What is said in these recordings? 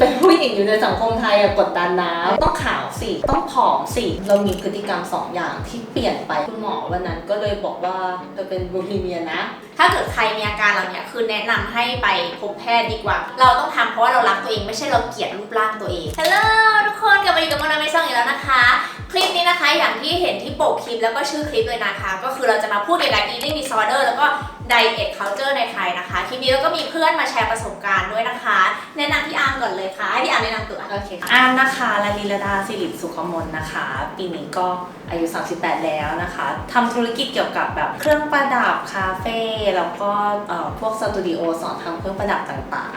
เป็นผู้หญิงอยู่ในสังคมไทยอะกดดันนะต้องขาวสิ ต้องผอมสิ เรามีพฤติกรรมสองอย่างที่เปลี่ยนไปคุณหมอวันนั้นก็เลยบอกว่าจะเป็นบูลิเมียนะ ถ้าเกิดใครมีอาการเหล่านี้คือแนะนำให้ไปพบแพทย์ดีกว่า เราต้องทำเพราะว่าเรารักตัวเองไม่ใช่เราเกลียดรูปร่างตัวเองฮัลโหลทุกคนกลับมาอยู่กับมอนาเมซองอีกแล้วนะคะ คลิปนี้นะคะอย่างที่เห็นที่ปกคลิปแล้วก็ชื่อคลิปเลยนะคะ ก็คือเราจะมาพูดเกี่ยวกับ eating disorder แล้วก็ diet culture ในไทยนะคะ คลิปนี้เราก็มีเพื่อนมาแชร์ประสบการณ์ด้วยนะคะ แนะนำพี่อาร์มก่อนเลยค่ะให้พี่อาร์มแนะนำตัวโอเคค่ะอามนะคะลาลิลดาสิริสุขมนนะคะ ปีนี้ก็อายุ 38 แล้วนะคะทำธุรกิจเกี่ยวกับแบบเครื่องประดับคาเฟ่แล้วก็เอ่อพวกสตูดิโอสอนทำเครื่องประดับต่าง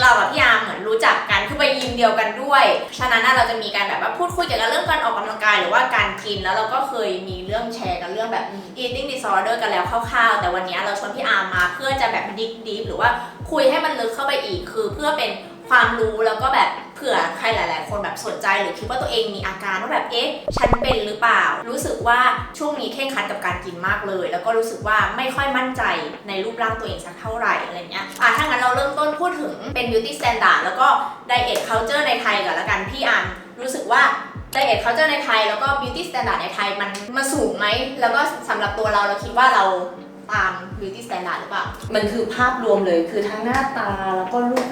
เรากับพี่อาร์มเหมือนรู้จักกันคือไปยิมเดียวกันด้วย ฉะนั้นน่ะเราจะมีการแบบว่าพูดคุยเกี่ยวกับเรื่องการออกกำลังกายหรือว่าการกินแล้วเราก็เคยมีเรื่องแชร์กันเรื่องแบบ eating disorder กันแล้วคร่าวๆ แต่วันนี้เราชวนพี่อาร์มมาเพื่อจะแบบดิกดิฟหรือว่าคุยให้มันลึกเข้าไปอีกคือเพื่อเป็น ความรู้แล้วก็แบบเผื่อใครหลาย ๆ คนแบบสนใจหรือคิดว่าตัวเองมีอาการว่าแบบเอ๊ะฉันเป็นหรือเปล่า รู้สึกว่าช่วงนี้เคร่งครัดกับการกินมากเลย แล้วก็รู้สึกว่าไม่ค่อยมั่นใจในรูปร่างตัวเองสักเท่าไหร่อะไรเงี้ยอะถ้างั้นเราเริ่มต้นพูดถึงเป็น beauty standard แล้วก็ diet culture ในไทยก่อนละกันพี่อันรู้สึกว่า diet culture ในไทยแล้วก็ beauty standard ในไทยมันมาสูงไหม แล้วก็สำหรับตัวเราเราคิดว่าเราตาม beauty standard หรือเปล่า มันคือภาพรวมเลยคือทั้งหน้าตาแล้วก็รูป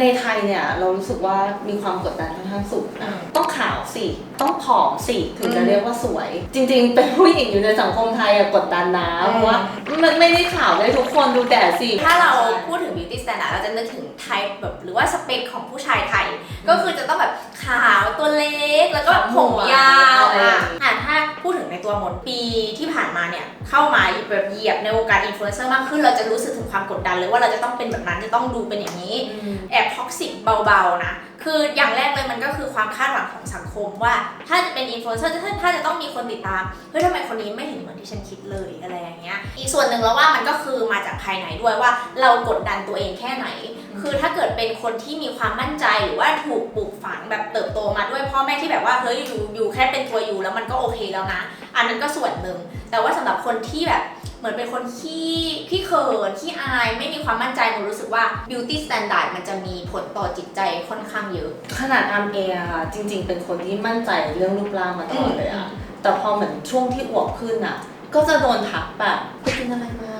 ในไทยเนี่ยเรารู้สึกว่ามีความกดดันค่อนข้างสูงอืนะมต้องขาวสิ ต้องผอมสิ ถึงอืจะมเรียกว่าสวย จริง ๆ เป็นผู้หญิงอยู่ในสังคมไทยอะกดดันนะอืมเพราะว่ามันไม่ได้ขาวได้ทุกคนดูแดดสิ ถ้าเราพูดถึง beauty standard เราจะนึกถึง type แบบหรือว่าสเปคของผู้ชายไทย ก็คือจะต้องแบบขาวตัวเล็กแล้วก็ผมยาวอะอะถ้าพูดถึงในตัวมนปีที่ผ่านมาเนี่ยเข้ามาแบบเหยียบในวงการอินฟลูเอนเซอร์มากขึ้น เราจะรู้สึกถึงความกดดันเลยว่าเราจะต้องเป็นแบบนั้นจะต้องดูเป็นอย่างนี้อืมแอบท็อกซิกเบาๆนะ คืออย่างแรกเลยมันก็คือความคาดหวังของสังคมว่า ถ้าจะเป็นอินฟลูเอนเซอร์ถ้าจะต้องมีคนติดตามเฮ้ยทำไมคนนี้ไม่เห็นเหมือนที่ฉันคิดเลยอะไรอย่างเงี้ยอีกส่วนหนึ่งแล้วว่ามันก็คือมาจากภายในด้วยว่าเรากดดันตัวเองแค่ไหน คือถ้าเกิดเป็นคนที่มีความมั่นใจหรือว่าถูกปลูกฝังแบบเติบโตมาด้วยพ่อแม่ที่แบบว่าเฮ้ยอยู่อยู่แค่เป็นตัวอยู่แล้วมันก็โอเคแล้วนะ อันนั้นก็ส่วนหนึ่งแต่ว่าสำหรับคนที่แบบเหมือนเป็นคนขี้ขี้เขินขี้อายไม่มีความมั่นใจหนูรู้สึกว่า beauty standard มันจะมีผลต่อจิตใจค่อนข้างเยอะ ขนาดอามเองอะค่ะจริง ๆ เป็นคนที่มั่นใจเรื่องรูปร่างมาตลอดเลยอะแต่พอเหมือนช่วงที่อวบขึ้นอะก็จะโดนทักแบบไปกินอะไรมา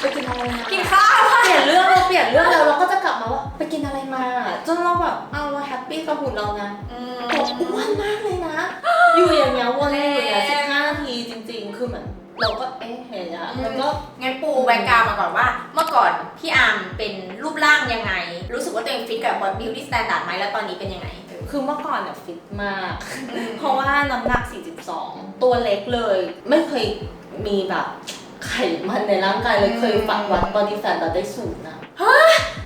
ไปกินอะไรมากินข้าวเปลี่ยนเรื่องเราเปลี่ยนเรื่องแล้วเราก็จะกลับมาว่าไปกินอะไรมา จนเราแบบเอาเราแฮปปี้กับหุ่นเรานะอืมบอกอ้วนมากเลยนะ อยู่อย่างเงี้ยวนอยู่อย่างเงี้ยสิบห้านาทีจริง ๆ คือเหมือนเราก็เอ๊ะเห็นอะมันก็งั้นปูแบ็กกราวด์มาก่อนว่า เมื่อก่อนพี่อาร์มเป็นรูปร่างยังไง รู้สึกว่าตัวเองฟิตกับ beauty standard ไหมแล้วตอนนี้เป็นยังไง คือเมื่อก่อนเนี่ยฟิตมาก เพราะว่าน้ำหนัก 42 ตัวเล็กเลย ไม่เคยมีแบบ ไขมันในร่างกายเลยอืมเคยฝังวัดบอดี้แฟทแบบได้ศูนย์นะ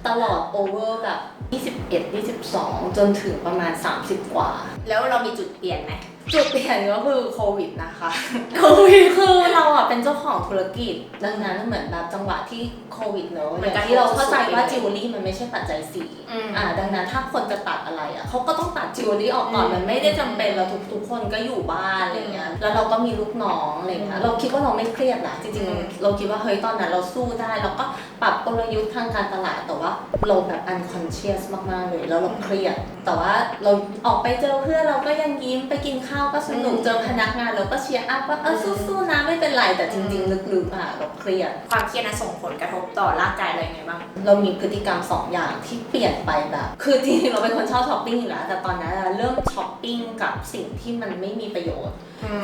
ตลอดโอเวอร์แบบ21 22 จนถึงประมาณ 30 กว่า แล้วเรามีจุดเปลี่ยนไหม จุดเปลี่ยนก็คือโควิดนะคะโควิดคือเราอะเป็นเจ้าของธุรกิจ ดังนั้นเหมือนแบบจังหวะที่โควิดเนอะอย่างที่เราเข้าใจว่าจิวเวลรี่มันไม่ใช่ปัจจัยสี่อืมอ่า ดังนั้นถ้าคนจะตัดอะไรอะเขาก็ต้องตัดจิวเวลรี่ออกก่อนอืมมันไม่ได้จำเป็นแล้วทุกทุกคนก็อยู่บ้านอะไรเงี้ยแล้วเราก็มีลูกน้องอะไรเงี้ยอืมเราคิดว่าเราไม่เครียดนะจริงอืมๆเราคิดว่าเฮ้ยตอนนั้นเราสู้ได้เราก็ปรับกลยุทธ์ทางการตลาดแต่ว่าเราแบบ unconscious มากๆเลยแล้วเราเครียด แต่ว่าเราออกไปเจอเพื่อนเราก็ยังยิ้มไปกินข้าวก็สนุกอืมเจอพนักงานเราก็เชียร์อัพว่าเออสู้ๆนะไม่เป็นไรแต่จริงๆลึกๆอะเราเครียดความเครียดนั้นส่งผลกระทบต่อร่างกายเรายังไงบ้างเรามีพฤติกรรมสองอย่างที่เปลี่ยนไปแบบคือจริงๆเราเป็นคนชอบช้อปปิ้งอยู่แล้วแต่ตอนนั้นอะเริ่มช้อปปิ้งกับสิ่งที่มันไม่มีประโยชน์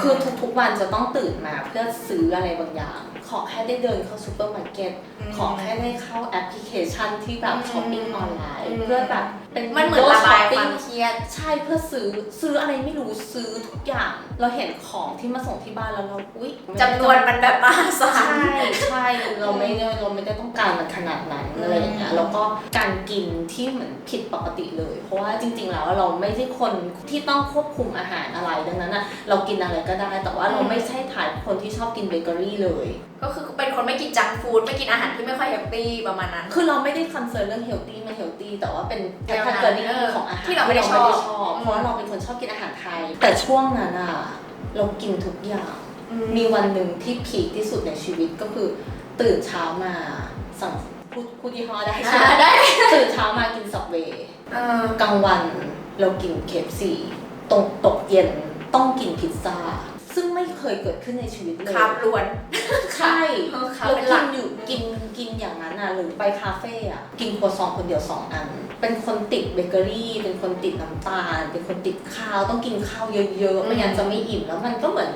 คือทุกๆวันจะต้องตื่นมาเพื่อซื้ออะไรบางอย่าง ขอแค่ได้เดินเข้าซูเปอร์มาร์เก็ตขอแค่ได้เข้าแอปพลิเคชันที่แบบช้อปปิ้งออนไลน์อืมเพื่อแบบเป็นมันเหมือนระบายคช้อปปิ้วางมเครียดใช่เพื่อซื้อซื้ออะไรไม่รู้ซื้อทุกอย่าง เราเห็นของที่มาส่งที่บ้านแล้วเราอุ้ยจำนวนมันแบบมหาศาลใช่ใช่เราไม่ ได้เราไม่ได้ต้องการมันขนาดนั้นอืมอะไรอย่างเงี้ยแล้วก็การกินที่เหมือนผิดปกติเลย เพราะว่าจริง ๆ แล้วเราไม่ใช่คนที่ต้องควบคุมอาหารอะไรดังนั้นนะเรากินอะไรก็ได้ แต่ว่าเราไม่ใช่ถ่ายคนที่ชอบกินเบเกอรี่เลย ก็คือเป็นคนไม่กินจังก์ฟู้ดไม่กินอาหารที่ไม่ค่อยเฮลตี้ประมาณนั้น คือเราไม่ได้คอนเซิร์นเรื่องเฮลตี้ไม่เฮลตี้แต่ว่าเป็นแนวแคนั้นตตาล็เออของอาหารที่เราไม่ได้ชอบชอบเพราะว่าเราเป็นคนชอบกินอาหารไทย แต่ช่วงนั้นอะเรากินทุกอย่างมีวันหนึ่งที่พีคที่สุดในชีวิตก็คือ ตื่นเช้ามาสั่งพูดพูดยี่ห้อได้ใช่ไหมอ่าได้ ตื่นเช้ามากินสับเวย์เออกลางวันเรากินเคฟซีตรงตกเย็นต้องกินพิซซ่าซึ่ง ไม่เคยเกิดขึ้นในชีวิตเลยคาบล้วน ใช่เออค่ะเราเป็นหลักิกนอยู่กินกินอย่างนั้นอะหรือไปคาเฟ่อะกินครัวซองคนเดียวสองอัน เป็นคนติดเบเกอรี่ เป็นคนติดน้ำตาล เป็นคนติดข้าวต้องกินข้าวเยอะๆไม่งั้นจะไม่อิ่มแล้วมันก็เหมือน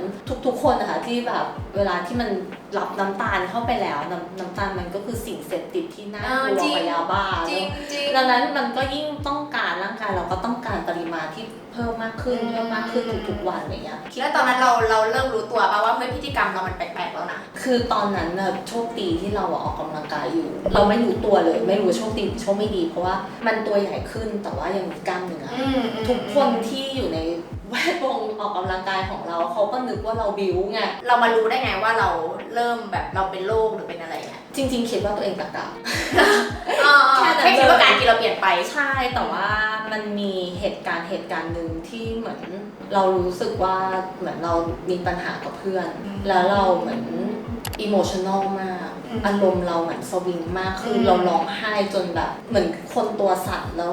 ทุกๆคนนะคะที่แบบเวลาที่มันรับน้ำตาลเข้าไปแล้วน้ำน้ำตาลมันก็คือสิ่งเสพติดที่น่ากลัวกว่ายาบ้าจริงจริงดังนั้นมันก็ยิ่งต้องการร่างกายเราก็ต้องการปริมาณที่เพิ่มมากขึ้นอืมเพิ่มมากขึ้นทุกๆวันอะไรเงี้ยแล้วตอนนั้นเราเราเริ่มรู้ตัวป่ะว่าเฮ้ยพฤติกรรมเรามันแปลกๆแล้วนะ คือตอนนั้นน่ะโชคดีที่เราอะออกกำลังกายอยู่ เราไม่รู้ตัวเลย ไม่รู้ว่าโชคดีหรือโชคไม่ดี เพราะว่ามันตัวใหญ่ขึ้นแต่ว่ายังมีกล้ามเนื้ออทุกคนที่อยู่ในแวดวงออกกำลังกายของเราเขาก็นึกว่าเราบิ้วไง เรามารู้ได้ไงว่าเราเริ่มแบบเราเป็นโรคหรือเป็นอะไรเงี้ยจริง ๆ คิดว่าตัวเองตะกะแค่แค่นั้น แค่คิดว่าการกินเราเปลี่ยนไป ใช่แต่ว่า มันมีเหตุการณ์เหตุการณ์หนึ่งที่เหมือนเรารู้สึกว่าเหมือนเรามีปัญหากับเพื่อนอืมแล้วเราเหมือนอิโมชัน a ลมากอืมอารมณ์เราเหมือนสวิงมากคืออมเราร้องไห้จนแบบ เหมือนคนตัวสั่นแล้ว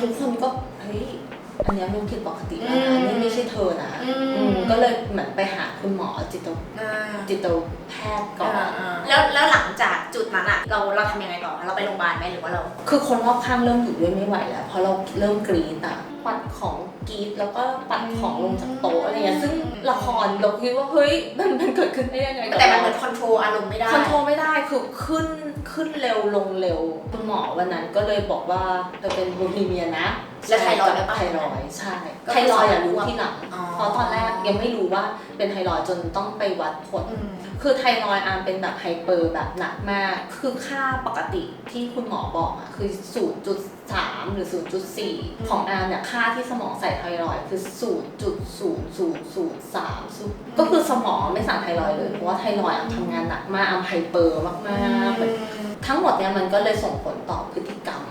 ทุกคนก็เฮ้ย อันเนี้ยมันผิดปกติแล้วนะอืมนี่ไม่ใช่เธอนะอืมอืมก็เลยเหมือนไปหาคุณหมอจิตอ่าจิตแพทย์ก่อนแล้วแล้วหลังจากจุดนั้นอะเราเราทำยังไงต่อเราไปโรงพยาบาลไหมหรือว่าเรา คือคนรอบข้างเริ่มอยู่ด้วยไม่ไหวแล้วเพราะเราเริ่มกรีดอะปัดของกรีดแล้วก็ปัดของลงจากโต๊ะอะไรเงี้ยซึ่งละครเราคิดว่าเฮ้ยมันมันเกิดขึ้นได้ยังไงกับแต่มันเราเหมือนคอนโทรลอารมณ์ไม่ได้คอนโทรลไม่ได้คือขึ้น ขึ้นเร็วลงเร็วคุณหมอวันนั้นก็เลยบอกว่าเราเป็นบูลิเมียนะ แล้วไทรอยด์ด้วยปะไทรอยด์ใช่ก็ไทคือรอยด์อะสองรู้ขวบที่หลังอ๋อเพราะตอนแรกยังไม่รู้ว่าเป็นไทรอยด์จนต้องไปวัดผลอืมคือไทรอยด์อาร์มเป็นแบบไฮเปอร์แบบหนักมาก คือค่าปกติที่คุณหมอบอกอะคือ 0.3 หรือ 0.4 ของอาร์มเนี่ยค่าที่สมองใส่ไทรอยด์คือ 0.0003ก็คือสมองไม่สั่งไทรอยด์เลย เพราะว่าไทรอยด์อาร์มทำงานหนักมากอาร์มไฮเปอร์มากๆแบบ ทั้งหมดเนี่ยมันก็เลยส่งผลต่อพฤติกรรม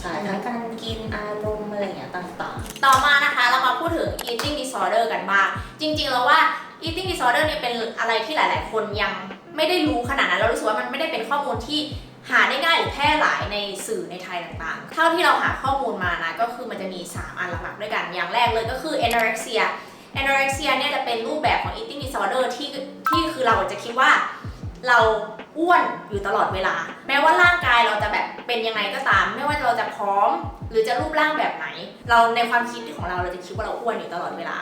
ใช่ทั้งการกินอารมณ์อะไรอย่างเงี้ยต่างๆ ต่อมานะคะเรามาพูดถึง eating disorder กันบ้าง จริง ๆ แล้วว่า eating disorder เนี่ยเป็นอะไรที่หลาย ๆ คนยังไม่ได้รู้ขนาดนั้น เรารู้สึกว่ามันไม่ได้เป็นข้อมูลที่หาได้ง่ายหรือแพร่หลายในสื่อในไทยต่างๆ เท่าที่เราหาข้อมูลมานะ ก็คือมันจะมี 3 อันหลักๆด้วยกัน อย่างแรกเลยก็คือ anorexia anorexia เนี่ยจะเป็นรูปแบบของ eating disorder ที่ที่คือเราจะคิดว่าเรา อ้วนอยู่ตลอดเวลา แม้ว่าร่างกายเราจะแบบเป็นยังไงก็ตาม ไม่ว่าเราจะพร้อม หรือจะรูปร่างแบบไหน เราในความคิดของเราเราจะคิดว่าเราอ้วนอยู่ตลอดเวลา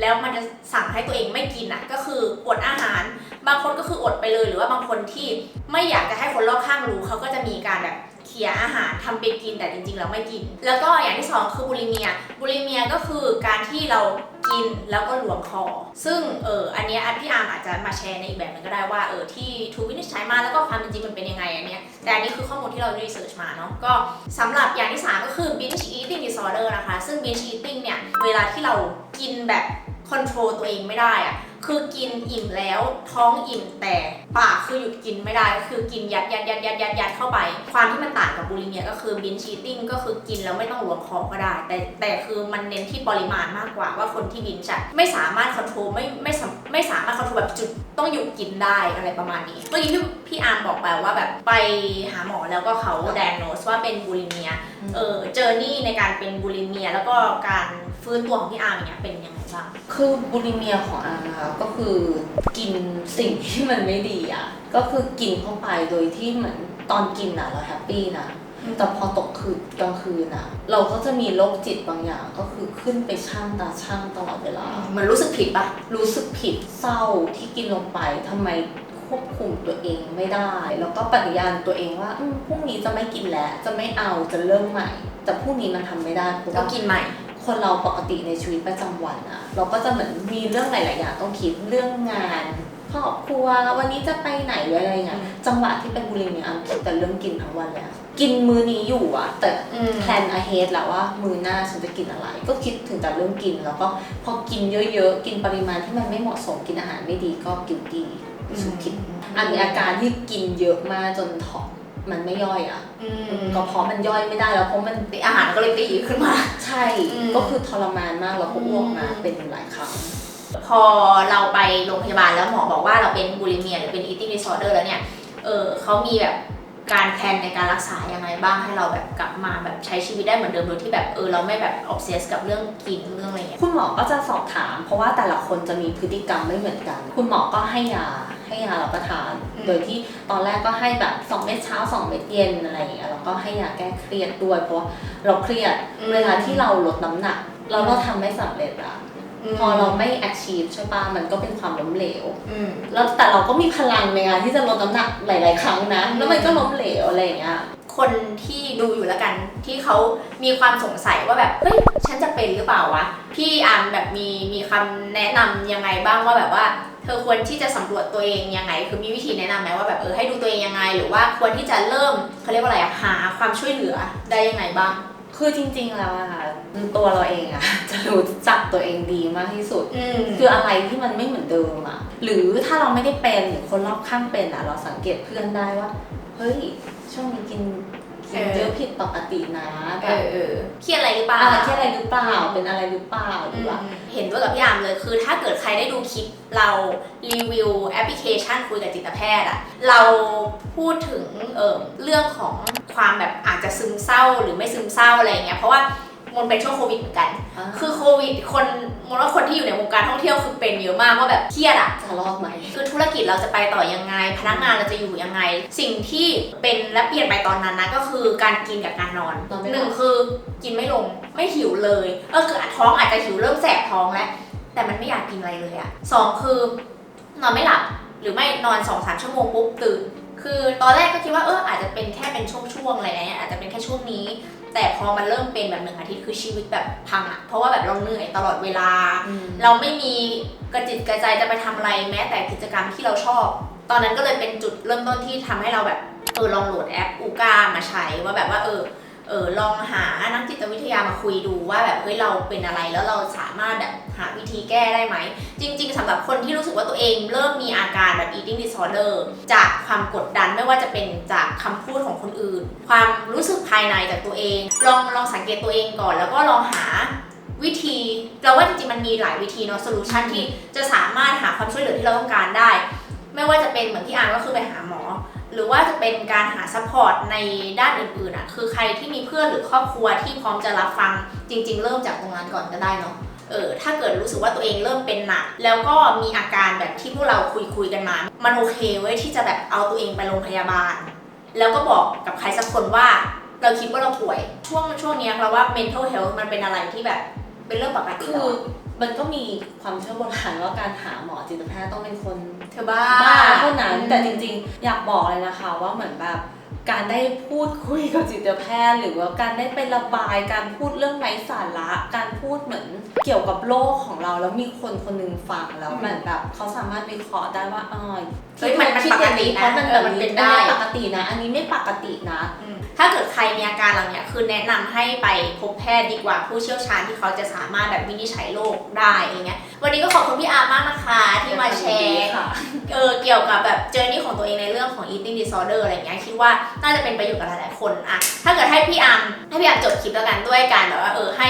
แล้วมันจะสั่งให้ตัวเองไม่กินอะก็คืออดอาหาร บางคนก็คืออดไปเลย หรือว่าบางคนที่ไม่อยากจะให้คนรอบข้างรู้เขาก็จะมีการแบบ เคลียอาหารทำเป็นกินแต่จริงๆแล้วไม่กิน แล้วก็อย่างที่สองคือบูลิเมียบูลิเมียก็คือการที่เรากินแล้วก็หลวงคอ ซึ่งเอออันเนี้ยพี่อาร์มอาจจะมาแชร์ในอีกแบบนึงก็ได้ว่าเออที่ทูวินิจฉัยมาแล้วก็ความเป็นจริงมันเป็นยังไงอันเนี้ยแต่อันนี้คือข้อมูลที่เรารีเสิร์ชมาเนาะก็สำหรับอย่างที่ 3 ก็คือ binge eating disorder นะคะ ซึ่ง binge eating เนี่ยเวลาที่เรากินแบบคอนโทรลตัวเองไม่ได้อะ คือกินอิ่มแล้วท้องอิ่มแต่ปากคือหยุดกินไม่ได้ก็คือกินยัดยัดยัดยัดยัดยัดเข้าไป ความที่มันต่างกับบูลิเมียก็คือ binge eating ก็คือกินแล้วไม่ต้องหลวงคอก็ได้ แต่แต่คือมันเน้นที่ปริมาณมากกว่าว่าคนที่บินจะไม่สามารถคอนโทรลไม่ไม่สามไม่สามารถคอนโทรลแบบจุดต้องหยุดกินได้อะไรประมาณนี้ เมื่อกี้ที่พี่อาร์มบอกไปว่าแบบไปหาหมอแล้วก็เขาแดนโนสว่าเป็นบูลิเมียเออเจอร์นี่ในการเป็นบูลิเมียแล้วก็การ ฟื้นตัวของพี่อาร์มอย่างเงี้ยเป็นยังไงบ้าง คือบุลิเมียของอานะคะก็คือกินสิ่งที่มันไม่ดีอะ ก็คือกินเข้าไปโดยที่เหมือนตอนกินอะเราแฮปปี้นะอืมแต่พอตกคืนกลางคืนอะ เราก็จะมีโรคจิตบางอย่างก็คือขึ้นไปช่างตาช่างตลอดเวลาเหมือนรู้สึกผิดปะรู้สึกผิดเศร้าที่กินลงไปทำไมควบคุมตัวเองไม่ได้ แล้วก็ปฏิญาณตัวเองว่าอืมพรุ่งนี้จะไม่กินแล้วจะไม่เอาจะเริ่มใหม่ แต่พรุ่งนี้มันทำไม่ได้เพราะก็ว่ากินใหม่ คนเราปกติในชีวิตประจำวันอะเราก็จะเหมือนมีเรื่องหลาย ๆ อย่างต้องคิดเรื่องงานครอบครัววันนี้จะไปไหนหรืออะไรเงี้ยอืมจังหวะที่เป็นบุรีเนี่ยอัมคิดแต่เรื่องกินทั้งวันเลยอะกินมื้อนี้อยู่อะแต่แพลน ahead แล้วว่ามื้อหน้าฉันจะกินอะไร ก็คิดถึงแต่เรื่องกินแล้วก็พอกินเยอะ ๆ กินปริมาณที่มันไม่เหมาะสมกินอาหารไม่ดีก็กินดีรู้สึกผิดอันมีอาการที่กินเยอะมากจนท้อง มันไม่ย่อยอะอืมกระเพาะมันย่อยไม่ได้แล้วเพราะมันติอาหารก็เลยตีขึ้นมา ใช่อืมก็คือทรมานมากแล้วก็อ้วกมาอืมเป็นหลายครั้งพอเราไปโรงพยาบาลแล้วหมอบอกว่าเราเป็นบูลิเมียหรือเป็น eating disorder แล้วเนี่ย เออเขามีแบบการแพลนในการรักษายังไงบ้างให้เราแบบกลับมาแบบใช้ชีวิตได้เหมือนเดิมโดยที่แบบเออเราไม่แบบออ s เซสกับเรื่องกินเรื่องอะไรเงี้ยคุณหมอก็จะสอบถาม เพราะว่าแต่ละคนจะมีพฤติกรรมไม่เหมือนกัน คุณหมอก็ให้ยา ให้ยารับประทานอืมโดยที่ตอนแรกก็ให้แบบ2เม็ดเช้า2เม็ดเย็นอะไรอย่างเงี้ยแล้วก็ให้ยาแก้เครียดด้วย เพราะว่าเราเครียดเวลาที่เราลดน้ำหนักเราเราทำไม่สำเร็จอะพอเราไม่ achieve ใช่ปะมันก็เป็นความล้มเหลวอืมแล้วแต่เราก็มีพลังในการที่จะลดน้ำหนักหลาย ๆ ครั้งนะอืมแล้วมันก็ล้มเหลวอะไรอย่างเงี้ย คนที่ดูอยู่แล้วกันที่เขามีความสงสัยว่าแบบ เฮ้ย ฉันจะเป็นหรือเปล่าวะ พี่อาร์มแบบมีมีคำแนะนำยังไงบ้างว่าแบบว่า เธอควรที่จะสำรวจตัวเองยังไง คือมีวิธีแนะนำไหมว่าแบบเออให้ดูตัวเองยังไง หรือว่าควรที่จะเริ่มเขาเรียกว่าอะไรอะหาความช่วยเหลือได้ยังไงบ้าง คือจริง ๆ แล้วอะค่ะตัวเราเองอะจะรู้จักตัวเองดีมากที่สุดอืมคืออะไรที่มันไม่เหมือนเดิมอะหรือถ้าเราไม่ได้เป็นหรือคนรอบข้างเป็นอะเราสังเกตเพื่อนได้ว่า เฮ้ย ช่วงนี้กิน กินเออเยอะผิดปกตินะแบเอบอเออเครียดอะไรหรือเปล่า อะไรที่อะไรหรือเปล่าเป็นอะไรหรือเปล่าหรือว่า เห็นด้วยกับพี่อาร์มเลยคือถ้าเกิดใครได้ดูคลิปเรารีวิวแอปพลิเคชันคุยกับจิตแพทย์อะเราพูดถึงเออเรื่องของความแบบอาจจะซึมเศร้าหรือไม่ซึมเศร้าอะไรอย่างเงี้ยเพราะว่า มันเป็นช่วงโควิดเหมือนกัน คือโควิด คนมองว่าคนที่อยู่ในวงการท่องเที่ยวคือเป็นเยอะมากว่าแบบเครียดอะจะรอดไหมคือธุรกิจเราจะไปต่อยังไง พนักงานเราจะอยู่ยังไง สิ่งที่เป็นและเปลี่ยนไปตอนนั้นนะก็คือการกินกับการนอนนอนไม่หลับหนึ่งคือกินไม่ลงไม่หิวเลยเออคือท้องอาจจะหิวเริ่มแสบท้องแล้วแต่มันไม่อยากกินอะไรเลยอะสองคือนอนไม่หลับหรือไม่นอนสองสามชั่วโมงปุ๊บตื่นคือตอนแรกก็คิดว่าเอออาจจะเป็นแค่เป็นช่วงๆอะไรเงี้ยอาจจะเป็นแค่ช่วงนี้ แต่พอมันเริ่มเป็นแบบหนึ่งอาทิตย์คือชีวิตแบบพังอะเพราะว่าแบบเราเหนื่อยตลอดเวลา เราไม่มีกระจิตกระใจจะไปทำอะไรแม้แต่กิจกรรมที่เราชอบ ตอนนั้นก็เลยเป็นจุดเริ่มต้นที่ทำให้เราแบบเออลองโหลดแอปอูกามาใช้ว่าแบบว่าเออเออลองหานักจิตวิทยามาคุยดูว่าแบบเฮ้ยเราเป็นอะไรแล้วเราสามารถแบบหาวิธีแก้ได้ไหม จริง ๆสำหรับคนที่รู้สึกว่าตัวเองเริ่มมีอาการแบบ eating disorder จากความกดดันไม่ว่าจะเป็นจากคำพูดของคนอื่น ความรู้สึกภายในจากตัวเอง ลองลองสังเกตตัวเองก่อน แล้วก็ลองหาวิธี เราว่าจริงๆมันมีหลายวิธีเนาะโซลูชันที่จะสามารถหาความช่วยเหลือที่เราต้องการได้ ไม่ว่าจะเป็นเหมือนที่อ่านก็คือไปหาหมอ หรือว่าจะเป็นการหาซัพพอร์ตในด้านอื่นๆอะคือใครที่มีเพื่อนหรือครอบครัวที่พร้อมจะรับฟังจริง ๆ เริ่มจากตรงนั้นก่อนก็ได้เนาะเออถ้าเกิดรู้สึกว่าตัวเองเริ่มเป็นหนัก แล้วก็มีอาการแบบที่พวกเราคุยคุยๆกันมา มันโอเคเว้ยที่จะแบบเอาตัวเองไปโรงพยาบาล แล้วก็บอกกับใครสักคนว่า เราคิดว่าเราป่วยช่วงช่วงเนี้ยเราว่า mental health มันเป็นอะไรที่แบบ เป็นเรื่องปกติคืแล้วออะมันก็มีความเชื่อโบราณว่าการหาหมอจิตแพทย์ต้องเป็นคน เธอบ้า บ้าเท่านั้นอืม แต่จริงๆ อยากบอกเลยนะคะว่าเหมือนแบบการได้พูดคุยกับจิตแพทย์ หรือว่าการได้ไประบายการพูดเรื่องไร้สาระ การพูดเหมือนเกี่ยวกับโลกของเรา แล้วมีคนคนหนึงฟังแล้วเหมือนแบบเขาสามารถวิเคราะห์ได้ว่าอ๋อเฮ้ยมันมันคิดอย่างปกตินะเพราะมันเอแบอบมันเป็นได้ปกตินะ อันนี้ไม่ปกตินะอืมถ้าเกิดใครมีอาการเหล่านี้คือแนะนำให้ไปพบแพทย์ดีกว่าผู้เชี่ยวชาญที่เขาจะสามารถแบบวินิจฉัยโรคได้อย่างเงี้ย วันนี้ก็ขอบคุณพี่อาร์มากนะคะที่มาแชร์ค่ะเออเกี่ยวกับแบบเจอร์นี่ของตัวเองในเรื่องของ eating disorder อะไรเงี้ยคิดว่าน่าจะเป็นประโยชน์กับหลายๆคนอะถ้าเกิดให้พี่อาร์มให้พี่อาร์มจบคลิปแล้วกันด้วยการแบบว่าเออให้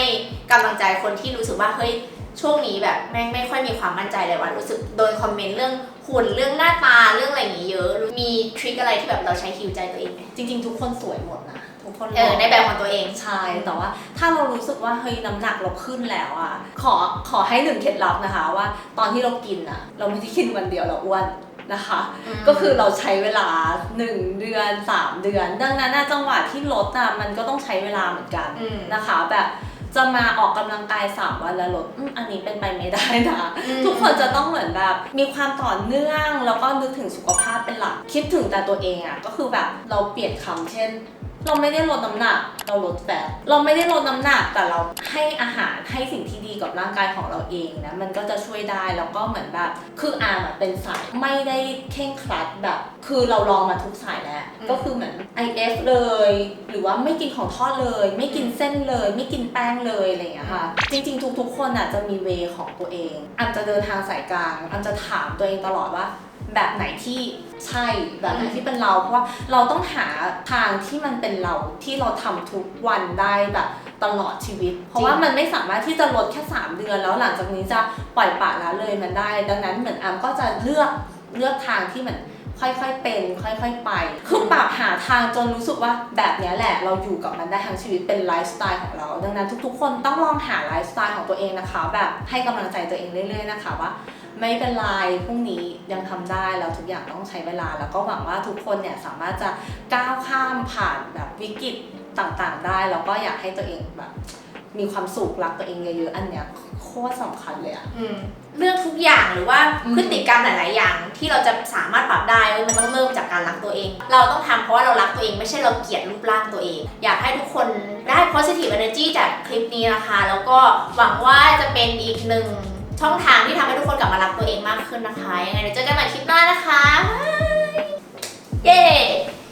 กำลังใจคนที่รู้สึกว่าเฮ้ยช่วงนี้แบบแม่งไม่ค่อยมีความมั่นใจเลยว่ารู้สึกโดนคอมเมนต์เรื่อง หุ่นเรื่องหน้าตาเรื่องอะไรอย่างงี้เยอะ มีทริคอะไรที่แบบเราใช้ฮิวใจตัวเองไหมจริง ๆ ทุกคนสวยหมดนะทุกคนเออในแบบของตัวเองใช่แต่ว่า ถ้าเรารู้สึกว่าเฮ้ยน้ำหนักเราขึ้นแล้วอะขอขอให้หนึ่งเคล็ดลับนะคะว่า ตอนที่เรากินอะ เราไม่ได้กินวันเดียวเราอ้วนนะคะ ก็คือเราใช้เวลา 1 เดือน 3 เดือน ดังนั้นน่ะจังหวะที่ลดอะมันก็ต้องใช้เวลาเหมือนกันอืมนะคะแบบ จะมาออกกำลังกาย3วันแล้วลดอืมอันนี้เป็นไปไม่ได้นะอืมทุกคนจะต้องเหมือนแบบมีความต่อเนื่อง แล้วก็นึกถึงสุขภาพเป็นหลัก คิดถึงแต่ตัวเองอะก็คือแบบเราเปลี่ยนคำเช่น เราไม่ได้ลดน้ำหนัก เราลดแฟตเราไม่ได้ลดน้ำหนักแต่เราให้อาหารให้สิ่งที่ดีกับร่างกายของเราเองนะมันก็จะช่วยได้แล้วก็เหมือนแบบคืออาร์มอะเป็นสายไม่ได้เข่งครัดแบบ คือเราลองมาทุกสายแล้วอืมก็คือเหมือน IF เลย หรือว่าไม่กินของทอดเลย ไม่กินเส้นเลย ไม่กินแป้งเลยอะไรอย่างเงี้ยค่ะ จริง ๆ ทุก ๆ คนอะจะมีเวของตัวเองอันจะเดินทางสายกลางอันจะถามตัวเองตลอดว่า แบบไหนที่ ใช่แบบไหนอืมที่เป็นเรา เพราะว่าเราต้องหาทางที่มันเป็นเราที่เราทำทุกวันได้แบบตลอดชีวิต เพราะว่ามันไม่สามารถที่จะลดแค่ 3 เดือนแล้วหลังจากนี้จะปล่อยปละละเลยมันได้ ดังนั้นเหมือนอามก็จะเลือกเลือกทางที่เหมือน ค่อยๆเป็น ค่อยๆไป คือปรับหาทางจนรู้สึกว่าแบบนี้แหละ เราอยู่กับมันได้ทั้งชีวิตเป็นไลฟ์สไตล์ของเรา ดังนั้นทุกๆ คนต้องลองหาไลฟ์สไตล์ของตัวเองนะคะ แบบให้กำลังใจตัวเองเรื่อยๆนะคะว่าไม่เป็นไรพรุ่งนี้ยังทำได้แล้วทุกอย่างต้องใช้เวลา แล้วก็หวังว่าทุกคนเนี่ยสามารถจะก้าวข้ามผ่านแบบวิกฤตต่างๆ ได้ แล้วก็อยากให้ตัวเองแบบ มีความสุขรักตัวเองเยอะๆอันเนี้ยโคตรสำคัญเลยอะอืมเรื่องทุกอย่างหรือว่าอืมพฤติกรรมหลาย ๆ อย่าง ที่เราจะสามารถปรับได้เว้ยมันต้องเริ่มจากการรักตัวเอง เราต้องทำเพราะว่าเรารักตัวเองไม่ใช่เราเกลียดรูปร่างตัวเอง อยากให้ทุกคนได้ positive energy จากคลิปนี้นะคะ แล้วก็หวังว่าจะเป็นอีกหนึ่งช่องทางที่ทำให้ทุกคนกลับมารักตัวเองมากขึ้นนะคะยังไงเดี๋ยวเจอกันใหม่คลิปหน้านะคะเย้